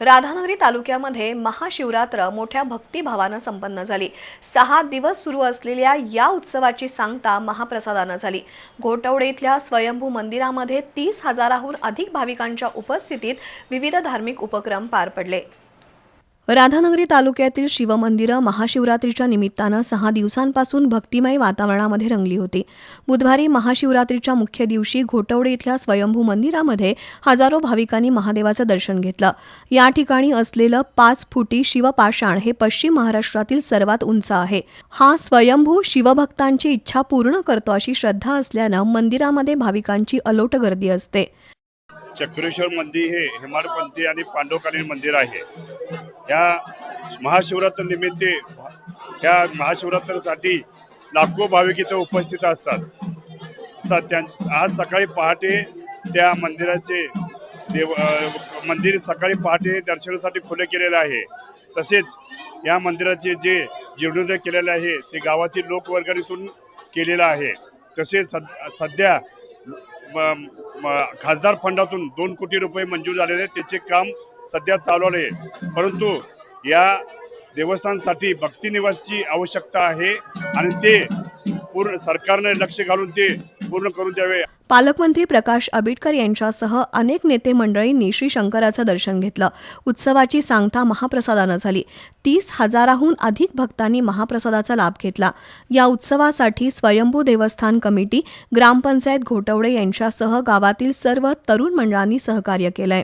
राधानगरी तालुक्यामध्ये महाशिवरात्र मोठ्या भक्तिभावानं संपन्न झाली. सहा दिवस सुरू असलेल्या या उत्सवाची सांगता महाप्रसादानं झाली. घोटवडे इथल्या स्वयंभू मंदिरामध्ये तीस हजाराहून अधिक भाविकांच्या उपस्थितीत विविध धार्मिक उपक्रम पार पडले. राधानगरी तालुक्यातील शिवमंदिरं महाशिवरात्रीच्या निमित्तानं सहा दिवसांपासून भक्तिमय वातावरणामध्ये रंगली होती. बुधवारी महाशिवरात्रीच्या मुख्य दिवशी घोटवडे इथल्या स्वयंभू मंदिरामध्ये हजारो भाविकांनी महादेवाचं दर्शन घेतलं. या ठिकाणी असलेलं पाच फुटी शिवपाषाण हे पश्चिम महाराष्ट्रातील सर्वात उंच आहे. हा स्वयंभू शिवभक्तांची इच्छा पूर्ण करतो अशी श्रद्धा असल्यानं मंदिरामध्ये भाविकांची अलोट गर्दी असते. चक्रेश्वर मंदिर हे हेमाडपंथी आणि पांडवकालीन मंदिर आहे. या महाशिवरात्र निमित्त या महाशिवरात्रासाठी लाखो भाविक इथं उपस्थित असतात. तर त्यां- आज सकाळी पहाटे त्या मंदिराचे देव मंदिर सकाळी पहाटे दर्शनासाठी खुले केलेलं आहे. तसेच या मंदिराचे जे जीर्णोदय केलेले आहे ते गावातील लोकवर्गणीतून केलेलं आहे. तसेच सध्या खासदार फंडातून दोन कोटी रुपये मंजूर झालेले आहेत. त्याचे काम सध्या चालू आहे. परंतु या देवस्थानसाठी भक्ती निवासची आवश्यकता आहे आणि ते पूर्ण सरकारने लक्ष घालून ते पूर्ण करून द्यावे. पालकमंत्री प्रकाश आंबेडकर यांच्यासह अनेक नेते मंडळींनी श्री शंकराचं दर्शन घेतलं. उत्सवाची सांगता महाप्रसादानं झाली. तीस हजाराहून अधिक भक्तांनी महाप्रसादाचा लाभ घेतला. या उत्सवासाठी स्वयंभू देवस्थान कमिटी ग्रामपंचायत घोटवडे यांच्यासह गावातील सर्व तरुण मंडळांनी सहकार्य केलंय.